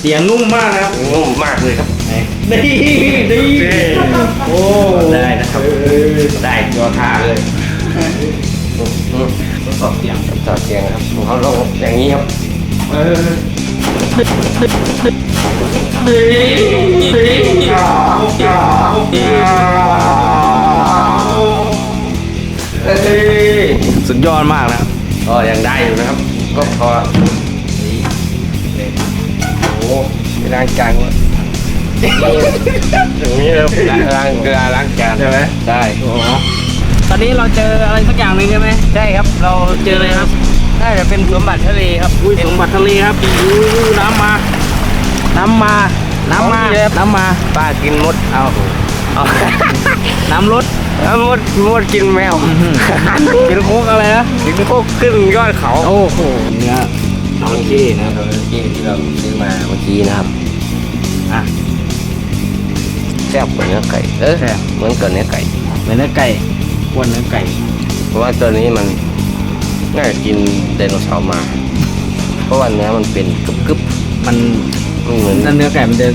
เตียงนุ่มมากนะครับนุ่มมากเลยครับนี่นี่โอ้ได้นะครับเออได้ยอท่าเลยทดสอบเสียงทดสอบเสียงครับเขาลงอย่างนี้ครับเออนี่เอ้ยสุดยอดมากนะครับก็ยังได้อยู่นะครับ ก็พอนี่โอ้โหไม่ ล้างจานวะอย่างนี้เลยล้างเกลือล้างจานใช่ไหมได้ตอนนี้เราเจออะไรสักอย่างหนึ่งใช่ไหมใช่ครับ เราเจออะไรครับน่าจะเป็นสมบัติทะเลครับอุ้ยสมบัติทะเลครับอู้น้ำมา น้ำมา น้ำมา น้ำมาป้ากินมดเอาเอาน้ำลดแล้วมดมดกินแมวกินโคกอะไรนะกินพวกขึ้นยอดเขา โอ้โหเนื้อจระเข้นะครับ ที่ที่เราซื้อมาเมื่อกี้นะครับ อะแซ่บกว่าเนื้อไก่ เออแซ่บ เหมือนกับเนื้อไก่เป็นเนื้อไก่กวนเนื้อไก่ เพราะว่าตัวนี้มันน่าจะกินไดโนเสาร์มา เพราะว่าเนื้อมันเป็นกรึบกรึบมันๆมันเหมือนถ้าเนื้อไก่มันจะ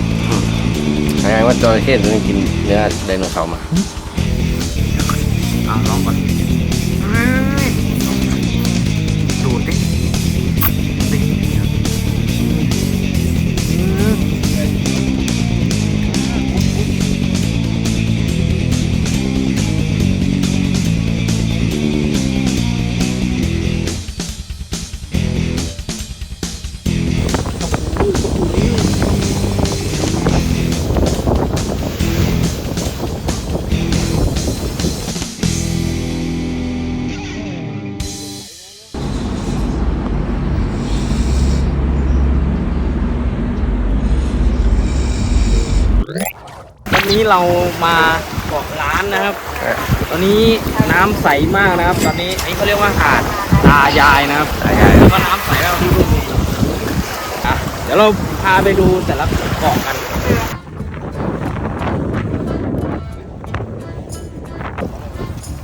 แสดงว่าตัวเทศตัวนี้กินเนื้อไดโนเสาร์มา เรามาเกาะร้านนะครับ ตอนนี้น้ำใสมากนะครับ ตอนนี้ไอ้เขาเรียกว่าหาดตายายนะครับตายาย แล้วก็น้ำใสแล้วที่รูปนี้อะเดี๋ยวเราพาไปดูแต่ละเกาะกัน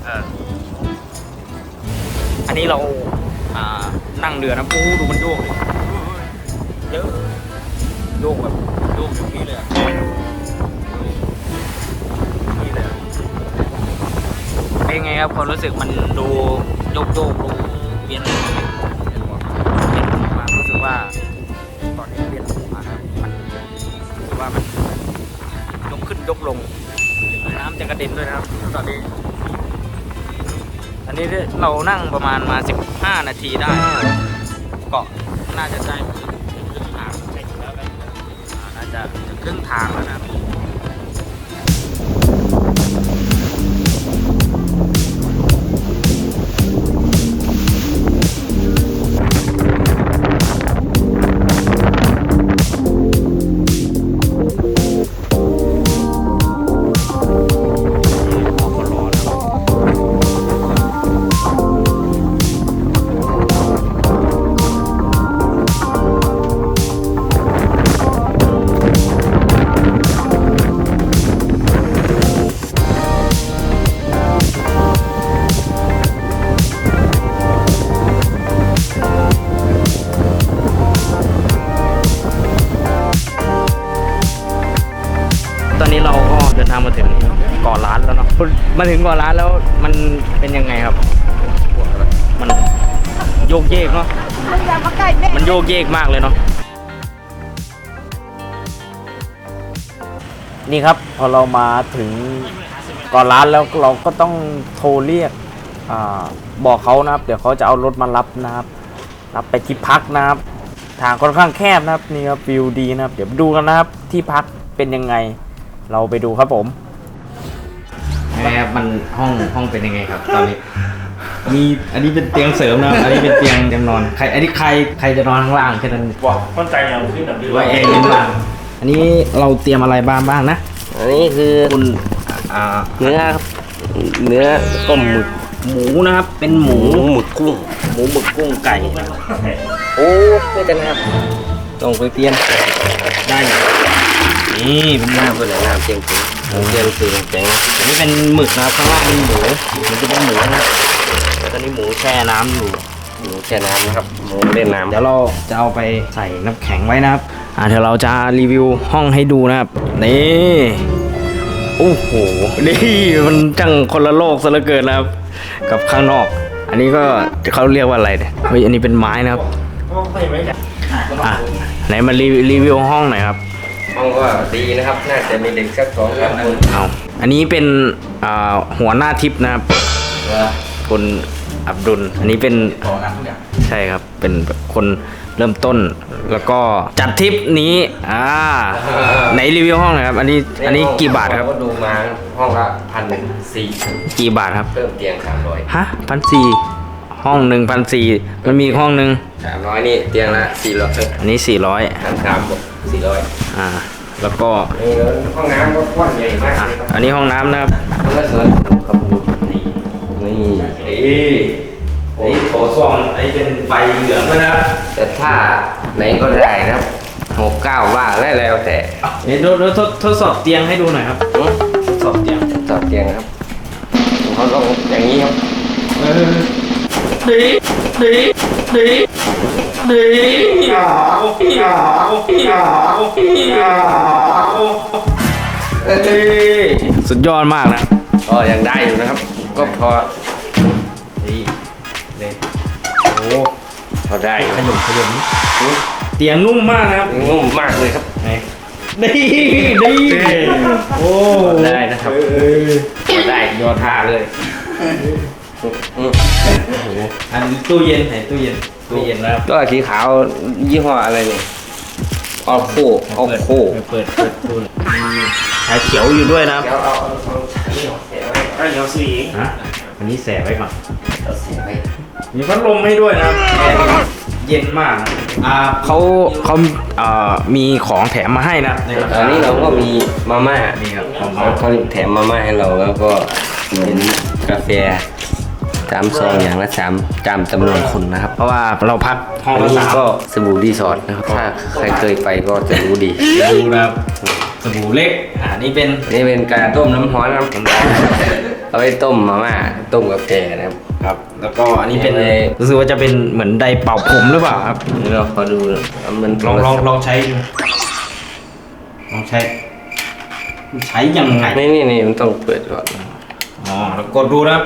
เอออันนี้เราอ่านั่งเรือนะโอ้ดูมันโยกดิเยอะโยกแบบโยกอย่างนี้เลยอะ ครับความรู้สึกมันดูโยกโยกลงเวียนหัวไหมเวียนหัวความรู้สึกว่าตอนนี้เวียนหัวครับมันรู้สึกว่ามันยกขึ้นยกลงน้ำจะกระเด็นด้วยนะครับตอนนี้อันนี้เรานั่งประมาณมา 15 นาทีได้เกาะน่าจะได้ครึ่งทางใกล้ถึงแล้วกล้ถึงแล้วอ่าน่าจะถึงครึ่งทางแล้วนะครับ มาถึงเกาะล้านแล้วมันเป็นยังไงครับ มันโยกเยกเนาะอย่ามาใกล้แม่มันโยกเยกมากเลยเนาะ นี่ครับพอเรามาถึงก่อนร้านแล้วเราก็ต้องโทรเรียกอบอกเขานะครับ เดี๋ยวเขาจะเอารถมารับนะครับ รับไปที่พักนะครับ ทางค่อนข้างแคบนะครับนี่ครับวิวดีนะครับ เดี๋ยวดูกันนะครับที่พักเป็นยังไง เราไปดูครับผม แม่มันห้องห้องเป็นยังไงครับ ตอนนี้ มีอันนี้เป็นเตียงเสริมนะครับอันนี้เป็นเตียงเตียงนอนใครอันนี้ใครใครจะนอนข้างล่างแค่นั้นว่ามั่นใจยังขึ้นแบบนี้หรือว่าเองข้างล่างอันนี้เราเตรียมอะไรบ้างบ้างนะอันนี้คือคุณอ่าเนื้อครับเนื้อต้มหมึกหมูนะครับ เป็นหหมูมูหมึกกุ้งหมูหมึกกุ้งไก่นะครับโอ้ไม่เป็นครับต้องไปเปลี่ยนได้ นี่เป็นหหน้าน้าเพื่อนหน้าเจียงจริง เจียงจริงเจ๋งอันนี้เป็นหมึกนะครับข้างล่างเป็นหมูมันจะเป็นหมูนะแล้วตอนนี้หมูแช่น้ำอยู่ หมูแช่น้ำนะครับหมูเล่นน้ำ เดี๋ยวเราจะเอาไปใส่น้ำแข็งไว้นะครับ อ่าเดี๋ยวเราจะรีวิวห้องให้ดูนะครับ นี่ โอ้โห นี่มันจังคนละโลกซะเหลือเกินนะครับ กับข้างนอก อันนี้ก็เขาเรียกว่าอะไรเนี่ยเฮ้ยอันนี้เป็นไม้นะครับ อะไหนมารีวิวรีวิวห้องหน่อยครับ ห้องก็ดีนะครับ น่าจะมีเด็กสักสองสามคนเอาอันนี้เป็นอ่าหัวหน้าทิพย์นะครับคุณอับดุล อันนี้เป็นใช่ครับ เป็นคนเริ่มต้น แล้วก็จัดทริปนี้อ่าไหนรีวิวห้องหน่อยครับ อันนี้อันนี้กี่บาทครับก็ดูมาห้องละพันหนึ่งสี่กี่บาทครับ เพิ่มเตียงสามร้อยฮะพันสี่ห้องหนึ่งพันสี่มันมีอีกห้องหนึ่งสามร้อยนี่เตียงละสี่ร้อยอันนี้สี่ร้อยสามสามบวก สี่ร้อยอ่า แล้วก็นี่แล้วห้องน้ำก็กว้างใหญ่มากอะเลยครับอันนี้ห้องน้ำนะครับแล้วสวนครับนี่นี่นี่นี่โถส้วมอันนี้เป็นไฟเหลืองด้วยนะครับแต่ถ้าไหนก็ได้นะครับหกเก้าว่าได้แล้วแต่เดี๋ยวทดทดทดสอบเตียงให้ดูหน่อยครับอืมทดสอบเตียงต่อเตียงนะครับเขาต้องอย่างนี้ครับเออดีดีดีดี สุดยอดมากนะ ก็ยังได้อยู่นะครับ ก็พอนี่เลยโอ้พอได้อยู่ขยมขยมเตียงนุ่มมากนะครับงุ่มมากเลยครับไหนดีดีโอ้ได้นะครับพอได้ยอดท่าเลยอืมอันนี้ตู้เย็นไหนตู้เย็น ตู้เย็นนะครับก็สีขาวยี่ห้ออะไรเนี่ยออโคออโคเปิดเปิดตู้ชาเขียวอยู่ด้วยนะครับเดี๋ยวเอาเอาเสียไว้ก็เขียวสีฮะอันนี้แสไว้ก่อนเอาเสียไว้มีพัดลมให้ด้วยนะครับแอร์เย็นมากนะอ่าเขาเขาอ่ามีของแถมมาให้นะในราคาอันนี้เราก็มีมาม่านี่ครับของเขาเขาเขาแถมมาม่าให้เราแล้วก็เป็นกาแฟ สามซองอย่างละสามจามจำนวนคนนะครับ เพราะว่าเราพักห้องอันละนี้สาม ก็สบู่รีสอร์ทนะครับ ถ้าใครเคยไปก็จะรู้ดี ดูนะครับสบู่เล็กอ่านี่เป็นนี่เป็นการต้มน้ำร้อนนะครับเอาไปต้มมาม่าต้มกาแฟนะครับครับ แล้วก็อันนี้เป็นนี่เลยรู้สึกว่าจะเป็นเหมือนไดร์เป่าผมหรือเปล่าครับ นี่เราขอดูมันลองลองลองใช้ดูลองใช้ ใช้ยังไง นี่นี่นี่มันต้องเปิดก่อนอ๋อแล้วกดดูนะครับ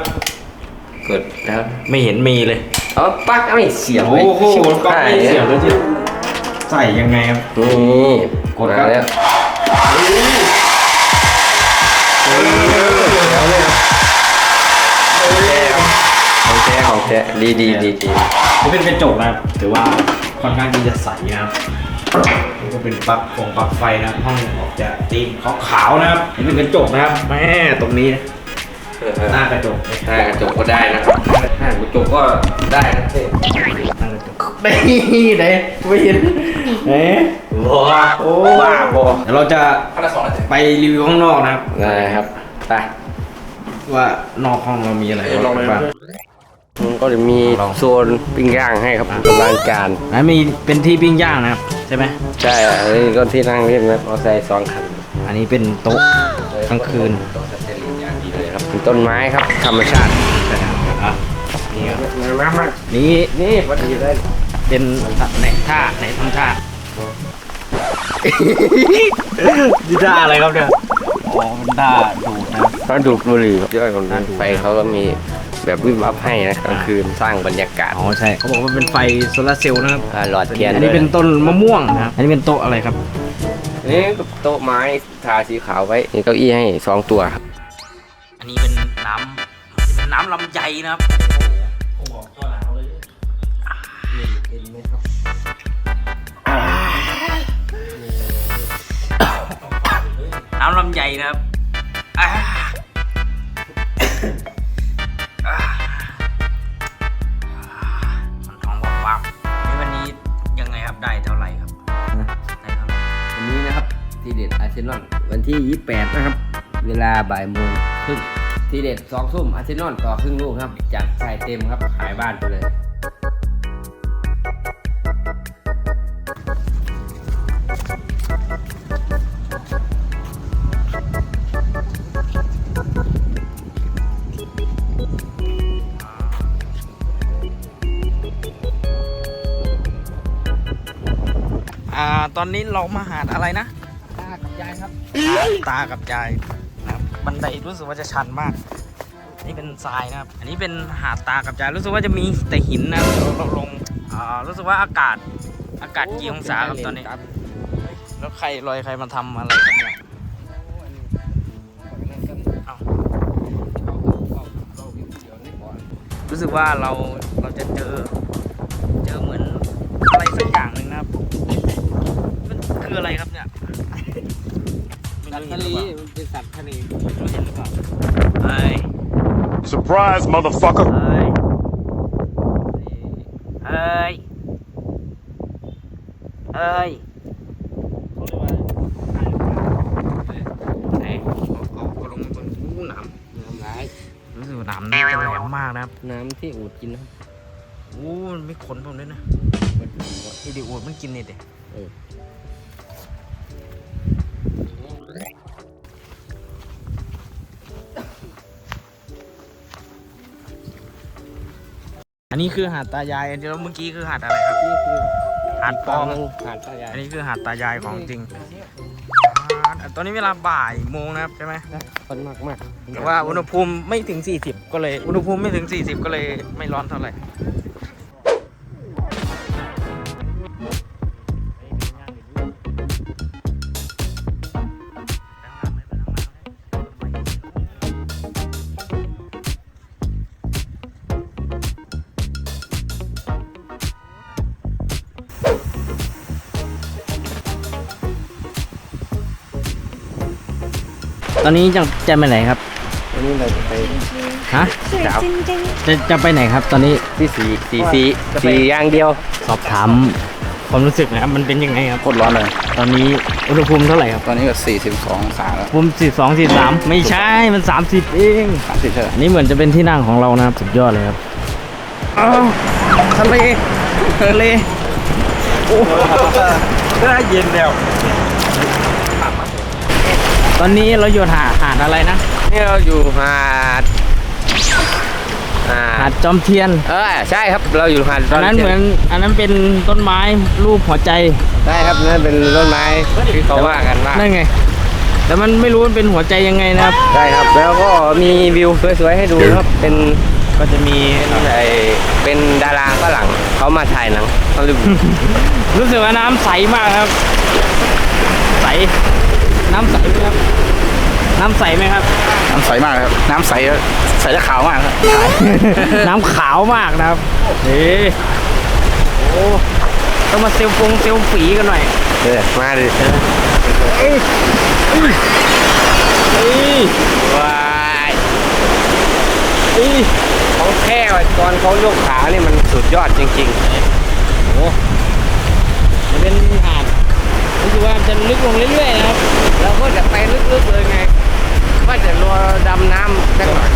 กดนะครับไม่เห็นมีเลยเอาปลั๊กไม่เสียบโอ้โหชิบก็หายไม่เสียบแล้วจะใส่ยังไงครับนี่กดครัมาบแล้วของแท้ของแท้ดีดีดีดีนี่เป็นกระจกนะครับถือว่าค่อนข้างที่จะใสนะครับนี่ก็เป็นปลั๊กของปลั๊กไฟนะครับห้องออกจะตีมขาวๆนะครับนี่เป็นกระจกนะครับแม่ตรงนี้นะ หน้ากระจกหน้ากระจกก็ได้นะครับหน้ากระจกก็ได้นะเท่หน้ากระจกนี่ไหนไม่เห็นไหนบ้าโอ้บ้าบอเดี๋ยวเราจะไปรีวิวข้างนอกนะครับได้ครับไปว่านอกห้องเรามีอะไรบ้างมันก็จะมีโซนปิ้งย่างให้ครับกำลังการนะมีเป็นที่ปิ้งย่างนะครับใช่ไหมใช่อันนี้ก็ที่นั่งเล่นนะมอเตอร์ไซค์สองคัน อันนี้เป็นโต๊ะกลางคืน ต้นไม้ครับ ธรรมชาติอะนี่ครับมามานี่นี่พอดีเลยเป็นไหนท่าไหนทำท่าดีท่าอะไรครับเนี่ยอ๋อเป็นท่าดูดนะครับเขาดูดบุหรี่ครับย่อยคนนั้นไฟเขาก็มีแบบวิบวับให้นะกลางคืนสร้างบรรยากาศอ๋อใช่เขาบอกว่าเป็นไฟโซลาร์เซลล์นะครับอ่าหลอดเทียนอันด้นี้วยเป็นต้นมะม่วงนะครับอันนี้เป็นโต๊ะอะไรครับนี่ก็โต๊ะไม้ทาสีขาวไว้นี่เก้าอี้ให้สองตัวครับอั นนี้เป็นน้ำเป็นน้ำลำไยนะครับโอ้โหตัวหนาวเลยน้ำลำไยนะครับมันท้องวับวับนี่วันนี้ยังไงครับได้เท่าไหร่ครับได้เท่าไหร่วันนี้นะครับทีเด็ดอาร์เซนอลวันที่ 28 นะครับ เวลาบ่ายโมงครึ่ง ทีเด็ดสองทุ่มอาร์เซนอลต่อครึ่งลูกครับ จัดใส่เต็มครับ ขายบ้านไปเลย อ่า ตอนนี้เรามาหาดอะไรนะ ตากับยายครับหาดตากับยายนะครั บบันไดรู้สึกว่าจะชันมาก นี่เป็นทรายนะครับ อันนี้เป็นหาดตากับยายรู้สึกว่าจะมีแต่หินนะครับเดี๋ยวเราลงอ่ารู้สึกว่าอากาศอากาศกี่องศาครับตอนนี้แล้วใครลอยใครมาทำอะไรกันเนี่ยเอ้ารู้สึกว่าเราเราจะเจอเจอเหมือนอะไรสักอย่างหนึ่งนะครับมันคืออะไรครับเนี่ยไม่ สัตรู้ว์เห็ทะนหรือเปล่าเลมันเป็นสัตว์ทะเลไม่รู้เห็นหรือเปล่าเอ้ย Surprise, motherfucker. เอ้ยเอ้ยเอ้ยไหนเอาเอาลงมาบนอู้หนามน้ำร้ายรู้สึกว่าหนามนี่จะแหลมมากนะครับน้ำที่อูดกินนะครับอู้มันไม่ขนผมด้วยนะนี่ดิโอดมันกินนี่เด็เออ นนี้คือหาดตายายแล้วเมื่อกี้คือหาดอะไรครับ นี่คือหาดปลอม หาดตายายอันนี้คือหาดตายายของจริงอ่าตอนนี้เวลาบ่ายโมงนะครับใช่ไหมคนมากมากแต่ว่าอุณหภูมิไม่ถึง 40 ก็เลย อุณหภูมิไม่ถึง 40 ก็เลยไม่ร้อนเท่าไหร่ ตอนนี้จะจะไปไหนครับ วันนี้เราจะไป ฮะสาวจะจะไปไหนครับ ตอนนี้ที่สีสีสีสีอย่างเดียวสอบถามความรู้สึกนะครับ มันเป็นยังไงครับ โคตรร้อนเลย ตอนนี้อุณหภูมิเท่าไหร่ครับตอนนี้ก็ 42องศาแล้วภูมิ42 43 ไม่ใช่ มัน 30 เอง 30เท่าไหร่อันนี้เหมือนจะเป็นที่นั่งของเรานะครับ สุดยอดเลยครับ อ้าวทะเลทะเลโอ้ได้เย็นแล้ว ตอนนี้เราอยู่หาดหาดอะไรนะ นี่เราอยู่หาดอ่าหาดจอมเทียน เออใช่ครับเราอยู่หาดอันนั้นเหมือนอันนั้นเป็นต้นไม้รูปหัวใจใช่ครับนั่นเป็นต้นไม้ที่เขาว่ากันว่านั่นไง แต่มันไม่รู้มันเป็นหัวใจยังไงนะครับ ใช่ครับ แล้วก็มีวิวสวยๆให้ดูนะครับเป็นก็จะมีไอเป็นดาราฝรั่งเขามาถ่ายหนังฮอลลีวูดรู้สึกว่าน้ำใสมากครับ ใส น้ำใสไหมครับ น้ำใสไหมครับ น้ำใสมากครับ น้ำใสใสและขาวมากครับ น้ำขาวมากนะครับนี่โอ้ต้องมาเซลฟงเซลฝีกันหน่อยเออมาดินี่ว้ายนี่เขาแค่ว่าตอนเขายกขานี่มันสุดยอดจริงโอ้มันเป็นหาด รู้สึกว่าจะลึกลงเรื่อยๆนะครับๆเราก็จะไปลึกๆเลยไงว่าจะรัวดำน้ำสักหน่อย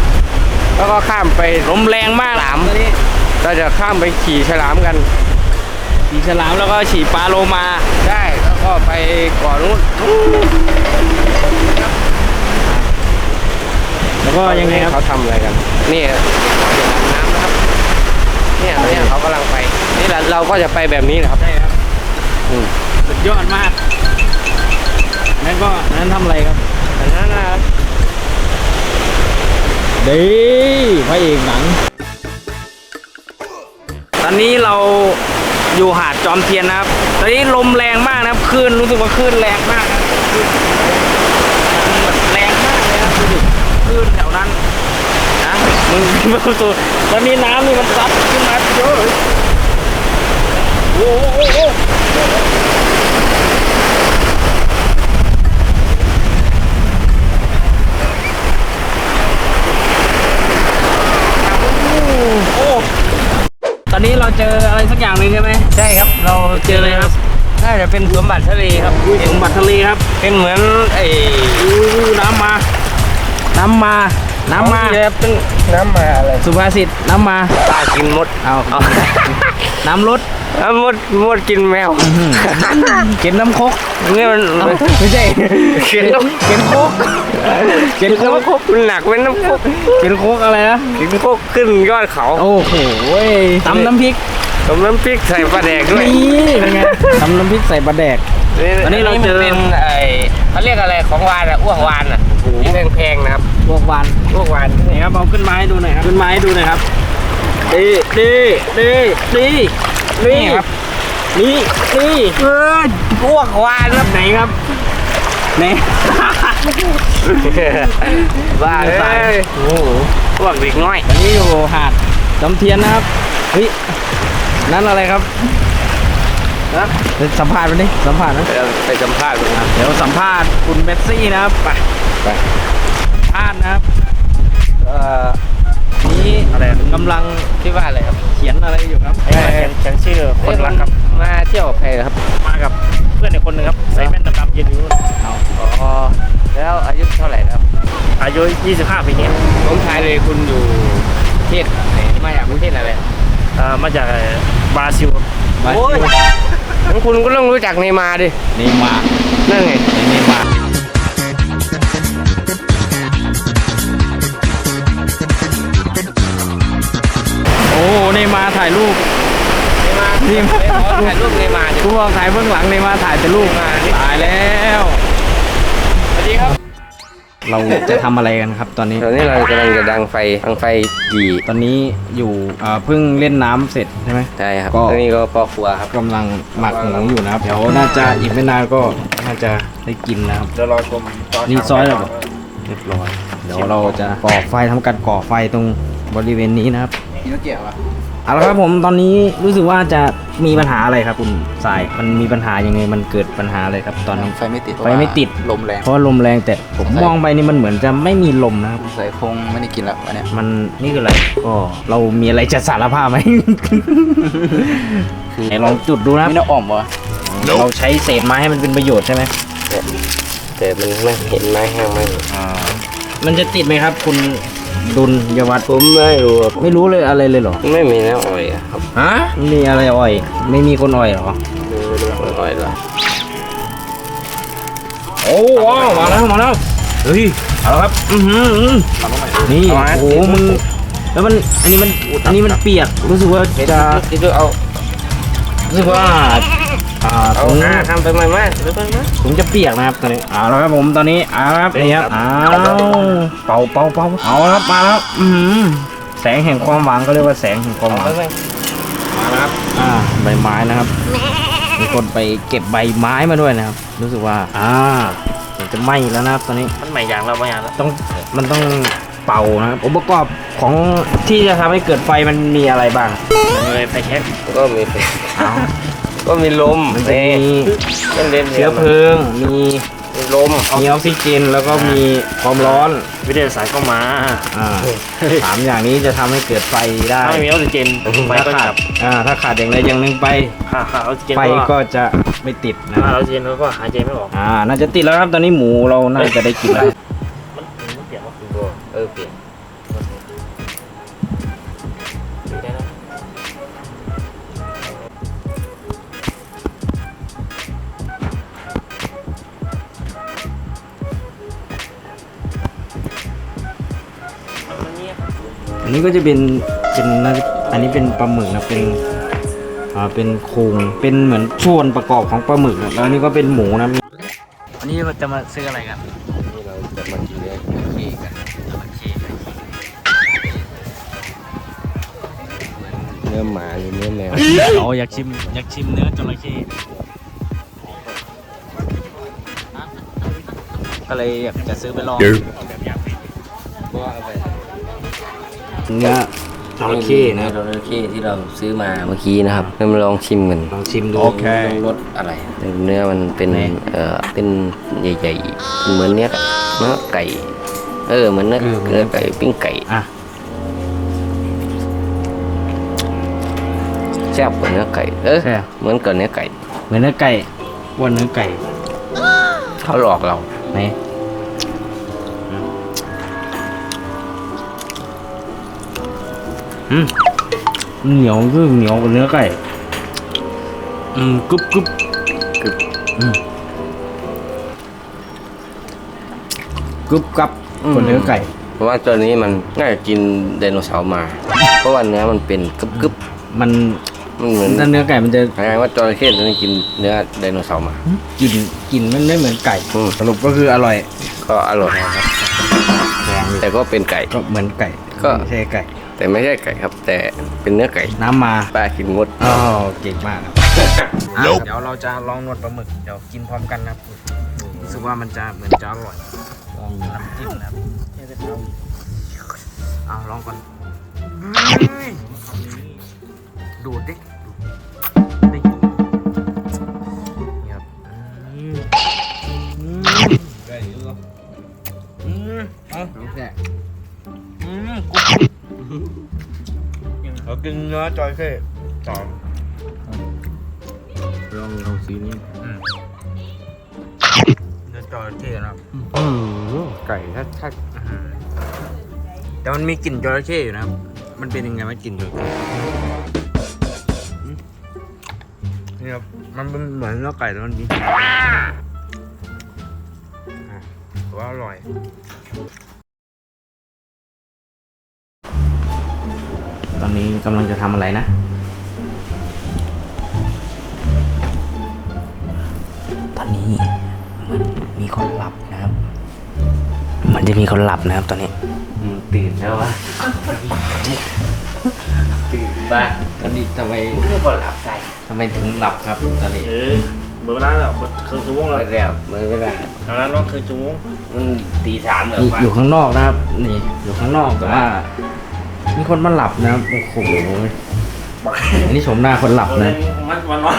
แล้วก็ข้ามไปลมแรงมากฉลามตอนนี้เราจะข้ามไปขี่ฉลามกันขี่ฉลามแล้วก็ฉี่ปลาโลมาได้แล้วก็ไปเก่อนนู้นแล้วก็ยังไงครับเขาทำอะไรกันนี่เราจะดำน้ำนะครับ เนี่ยเนี่ยเขากำลังไป นี่เราเราก็จะไปแบบนี้แหละครับ ใช่ครับ อืม สุดยอดมาก นั่นก็อันนั้นทำอะไรครับอันนั้นนะครับดีพระเอกหนัง ตอนนี้เราอยู่หาดจอมเทียนนะครับ ตอนนี้ลมแรงมากนะครับคลื่นรู้สึกว่าคลื่นแรงมากนะครับคลื่นแบบแรงมากเลยครับดูดิคลื่นแถวนั้นนะมึงประตูตอนนี้น้ำนี่มันซัดขึ้นมาเยอะเลยโอ้โห โอ้โหโอ้โหโอ้ตอนนี้เราเจออะไรสักอย่างหนึ่งใช่ไหมใช่ครับ เราเจออะไรครับน่าจะเป็นสมบัติทะเลครับสมบัติทะเลครับ เป็นเหมือนไอ้อู้น้ำมา น้ำมา น้ำมาเนี่ยเป็นน้ำมาอะไร สุภาษิตน้ำมาปลากินมด เอาเอาน้ำลด น้ำมดมดกินแมวเก็บน้ำคกเนี่ยมันเอาไม่ใช่เขียนน้ำเก็บโคกเก็บโคกน้ำคกมันหนักเป็นน้ำคกเก็บโคกอะไรนะกินคกขึ้นยอดเขาโอ้โหตำน้ำพริกต้มน้ำพริกใส่ปลาแดกด้วยนี่เป็นไงตำน้ำพริกใส่ปลาแดก อันนี้เราเจอ เป็นไอเขาเรียกอะไรของวานอะอ้วกวานอะที่แพงๆนะครับพวกวันอ้วกวานนี่ครับเอาขึ้นมาให้ดูหน่อยครับขึ้นมาให้ดูหน่อยครับดีดีดีดี นี่ครับ นี่นี่เอออ้วกวานครับไหนครับไหนบ้าเอ้ยโอ้โหอ้วกเด็กน้อยอันนี้อยู่หาดจำเทียนนะครับเฮ้ยนั่นอะไรครับนะเดี๋ยวสัมภาษณ์ไปดิสัมภาษณ์นะไปสัมภาษณ์ดูครับเดี๋ยวสัมภาษณ์คุณเมสซี่นะครับไปไปสัมภาษณ์นะครับเอ่อนี่อะไรกำลังที่ว่าอะไรครับเขียนอะไรอยู่ครับเขียนชื่อคนรักครับ มาเที่ยวกับใครครับ มากับเพื่อนอีกคนหนึ่งครับใส่แว่นดำๆยืนอยู่นู่นอ๋อแล้วอายุเท่าไหร่แล้วครับ อายุ 25 ปีนี้ผมทายเลยคุณอยู่ประเทศไหนมาจากประเทศอะไรเอ่อมาจากเอ่อบราซิลครับไปโอ้ยงั้นคุณก็ต้องรู้จักเนย์มาร์ดินี่มานั่นไงนี่มา โอ้นี่มาถ่ายรูปเนย์มาร์นี่มาไปขอถ่ายรูปเนย์มาร์ดิทุกคนถ่ายเบื้องหลังนี่มาถ่ายแต่รูปถ่ายแล้วสวัสดีครับ เราจะทำอะไรกันครับตอนนี้ ตอนนี้เรากำลังจะดังไฟดังไฟกี่ตอนนี้อยู่อ่าเพิ่งเล่นน้ำเสร็จใช่ไหม ใช่ครับก็ ตอนนี้ก็พ่อครัวครับกำลังหมักหมูอยู่นะครับเดี๋ยวน่าจะอีกไม่นานก็น่าจะได้กินนะครับ เดี๋ยวรอชมตอนนี่ซอยแล้วเหรอ เรียบร้อย เดี๋ยวเราจะก่อไฟทำการก่อไฟตรงบริเวณนี้นะครับ นี่เกี่ยวอะเอาละครับผมตอนนี้รู้สึกว่าจะมีปัญหาอะไรครับคุณสายมันมีปัญหายังไงมันเกิดปัญหาอะไรครับ ตอนนี้ไฟไม่ติดไฟไม่ติดลมแรงเพราะว่าลมแรงแต่ผมมองไปนี่มันเหมือนจะไม่มีลมนะครับใส่คงไม่ได้กินแล้วอันเนี้ยมันนี่คืออะไรก็เรามีอะไรจะสารภาพไหมไหนลองจุดดูนะครับไม่น่าอ่อมวะเราใช้เศษไม้ให้มันเป็นประโยชน์ใช่ไหมแต่มันไม่เห็นไม้แห้งไหมมันจะติดไหมครับ คุณ ดุลยวัฒน์ผมไม่รู้ครับไม่รู้เลยอะไรเลยเหรอ ไม่มีน้ำอ้อยอะครับฮะมีอะไรอ่อย ไม่มีคนอ่อยเหรอ ไม่รู้น้ำอ้อยเหรอโอ้ว้าวมาแล้วมาแล้วเฮ้ยเอาละครับอือหืออื้อนี่โอ้โหมึงแล้วมันอันนี้มันอันนี้มันเปียกรู้สึกว่าจะคิดดูเอารู้สึกว่า อ่าเอาถุงหน้าทำไปไหมไหมหรือไปไหมถุงจะเปียกนะครับตอนนี้เอาละครับผมตอนนี้เอาละครับนี่ครับเอาเป่าเป่าเป่าเอาละครับมาแล้วอือหือแสงแห่งความหวังก็เรียกว่าแสงแห่งความหวังไปไหมมาแล้วครับ อ่าใบไม้นะครับ มีคนไปเก็บใบไม้มาด้วยนะครับ รู้สึกว่า อ่าเดี๋ยวจะไหม้แล้วนะครับ ตอนนี้มันใหม่อย่างเราไม่อย่างแล้วต้องมันต้องเป่านะครับองค์ประกอบของที่จะทำให้เกิดไฟมันมีอะไรบ้าง เลยไฟแช็กก็มีไฟเอา ก็มีลมมันจะมีมันเล่นเชื้อเพลิง มีมีลมมีออกซิเจนแล้วก็มีความร้อน วิทยาศาสตร์ก็มาอ่าสามอย่างนี้จะทำให้เกิดไฟได้ถ้าไม่มีออกซิเจนไฟถ้าก็ขาดัดบอ่าถ้าขาดอย่างใดอย่างหนึ่งไปค่าค่าออกซิเจนไฟก็ก็จะไม่ติดนะค่าออกซิเจนก็หายใจไม่ออกอ่าน่าจะติดแล้วครับตอนนี้หมูเราน่าจะได้กินแล้ว มันมันเปลี่ยนว่าคุณเออเปลี่ยน นนี้ก็จะเป็นเป็นน่าจะอันนี้เป็นปลาหมึกนะเป็นอ่าเป็นโครงเป็นเหมือนส่วนประกอบของปลาหมึกนะแล้วอันนี้ก็เป็นหมูนะมีอันนี้จะมาซื้ออะไรกันนี่เราจะมากินเนื้อขี้กันเนื้อหมาหรือเนื้อแมวเราอยากชิมอยากชิมเนื้อจระเข้ก็เลยอยากจะซื้อไปลอง ก็เอาไป เนื้อจระเข้นะจระเข้ที่เราซื้อมาเมื่อกี้นะครับเรามาลองชิมกันลองชิมดูรสอะไรเนื้อมันเป็นไหนเอ่อเป็นใหญ่ๆเหมือนเนื้อเนื้อไก่ เออเหมือนเนื้อเออเหมือนเนื้อไก่ปิ้งไก่อะแซ่บกว่าเนื้อไก่เออใช่เหมือนกับเนื้อไก่ เหมือนเนื้อไก่อ้วนเนื้อไก่เขาหลอกเราไหนอืม เหนียวคือเหนียวกว่าเนื้อไก่ อืมกรุบกรุบกรุบอืมกรุบกรับกว่าเนื้อไก่ เพราะว่าตัวนี้มันน่าจะกินไดโนเสาร์มา เพราะว่าเนื้อมันเป็นกึบกึบมันมันเหมือนถ้าเนื้อไก่มันจะคล้ายๆว่าจระเข้ตัวนี้กินเนื้อไดโนเสาร์มากลิ่นกลิ่นมันไม่เหมือนไก่อืมสรุปก็คืออร่อย ก็อร่อยครับแต่ก็เป็นไก่ก็เหมือนไก่ก็ไม่ใช่ไก่ แต่ไม่ใช่ไก่ครับ แต่เป็นเนื้อไก่น้ำมาปลากินมดอ๋อเก่งมากครับอะเดี๋ยวเราจะลองนวดปลาหมึกเดี๋ยวกินพร้อมกันนะครับรู้สึกว่ามันจะเหมือนจะอร่อยลองน้ำจิ้มนะครับเอาลองก่อนดูดดิดูดดินี่ครับอืมอืมอืมเอาอืม กูเขากินเนื้อจอยเฟ่ต่อลองลองสีนี้เนื้อจระเข้นะครับไก่ถ้าถ้าแต่มันมีกลิ่นจระเข้อยู่นะครับ มันเป็นยังไงว่ากลิ่นจระเข้อืมนี่ครับมันเป็นเหมือนเนื้อไก่แต่มันมีกลิ่นอะแต่ว่าอร่อย นนี้กำลังจะทำอะไรนะ ตอนนี้มันมีคนหลับนะครับ มันจะมีคนหลับนะครับตอนนี้ตื่นแล้ววะตื่นปะตอนนี้ทำไมไม่พอหลับใจทำไมถึงหลับครับตอนนี้เออเบอร์นั้นแล้วคือชั่วโมงไม่แล้วแล้วไม่ไม่ได้ทางนั้นว่าคือชั่วโมงมันตีสามเหรออยู่วะอยู่ข้างนอกนะครับ นี่อยู่ข้างนอกแต่ว่า มีคนมาหลับนะครับโอ้โหอันนี้ชมหน้าคนหลับนะ มันมันวัน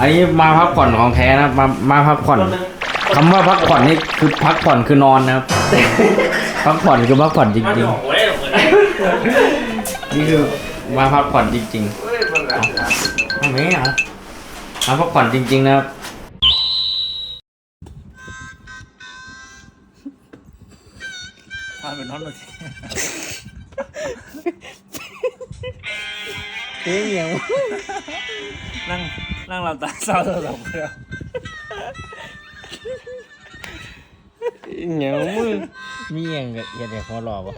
อันนี้มาพักผ่อนของแท้นะครับมามาพักผ่อนคำว่าพักผ่อนนี่คือพักผ่อนคือนอนนะครับ พักผ่อนคือพักผ่อนจริงโอ้ยๆนี่คือมาพักผ่อนจริงๆเอาไม่เอามาพักผ่อนจริง ๆ นะครับพาเป็นน้องห น่อยเฮ้ยยังนั่งนั่งเราตาเศร้าเราสองคนยังมึงมีอย่างกับอย่าเด็กพอรอปะ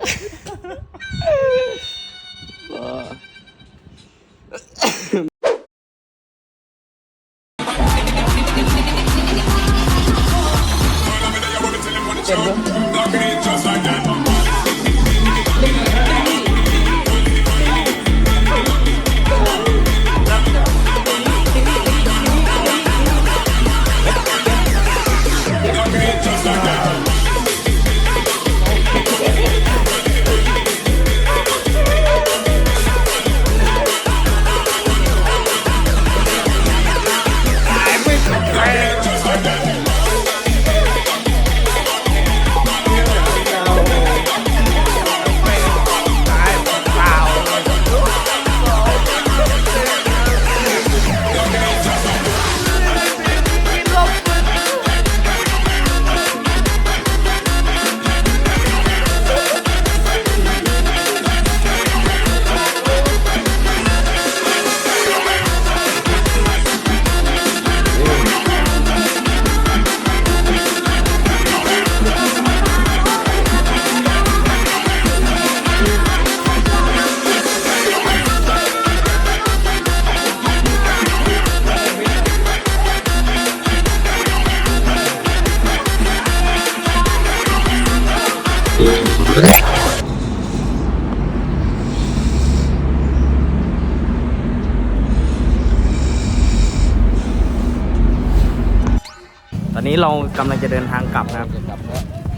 กำลังจะเดินทางกลับนะครับ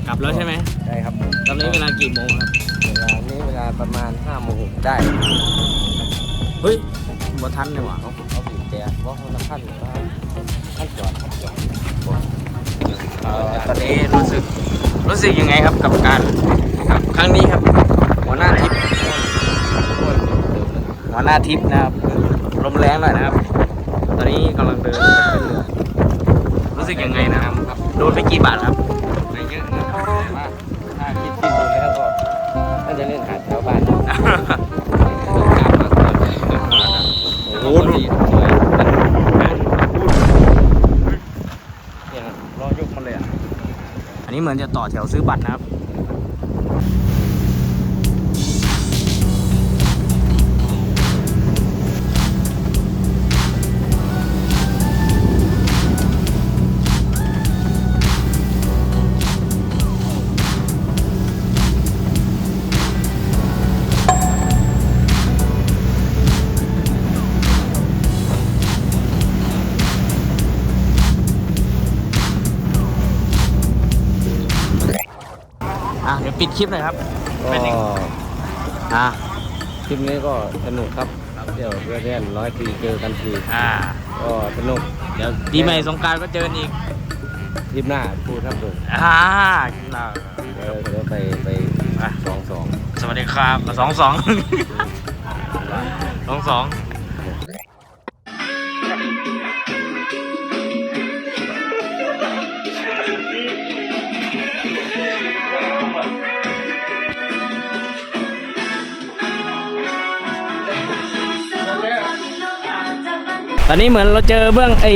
กลับแล้วใช่ไหมได้ครับตอนนี้เวลากี่โมงครับ เวลานี้เวลาประมาณห้าโมงได้เฮ้ยบ่ทันเลยว่ะเขาเขาบีบแต่ว่าเขาขั้นว่าขั้นจอดขั้นจอดเอ่อตอนนี้รู้สึกรู้สึกยังไงครับกับการครับครั้งนี้ครับ หัวหน้าทิพย์หัวหน้าทิพย์นะครับลมแรงหน่อยนะครับ ตอนนี้กำลังเดินไปขึ้นเรือรู้สึกยังไงนะครับ โดนไปกี่บาทครับไม่เยอะนะครับแต่ว่าถ้าคิดคิดดูแล้วก็น่าจะเล่นหาดแถวบ้านโอ้โหดูเนี่ยครับรอยกมันเลยอะ อันนี้เหมือนจะต่อแถวซื้อบัตรนะครับ ลิปหน่อยครับ เป็นยังก็อะคลิปนี้ก็สนุกครับเที่ยวเพื่อนๆร้อยปีเจอกันทีอ่า ก็สนุกเดี๋ยวปีใหม่สงกรารก็เจอกันอีก คลิปหน้าพูดครับผมอ่าน่าเดี๋ยวเดี๋ยวไปไปสองสอง สวัสดีครับสองสอง สองสอง ตอนนี้เหมือนเราเจอเบื้องไอ้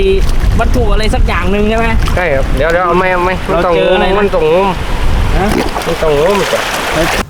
วัตถุอะไรสักอย่างหนึ่งใช่ไหม ใช่ครับ เดี๋ยวเดี๋ยวเอาไม่เอาไม่มันเราต้องเจออะไรนะ มันต้องงมฮะมันต้องงมก่อน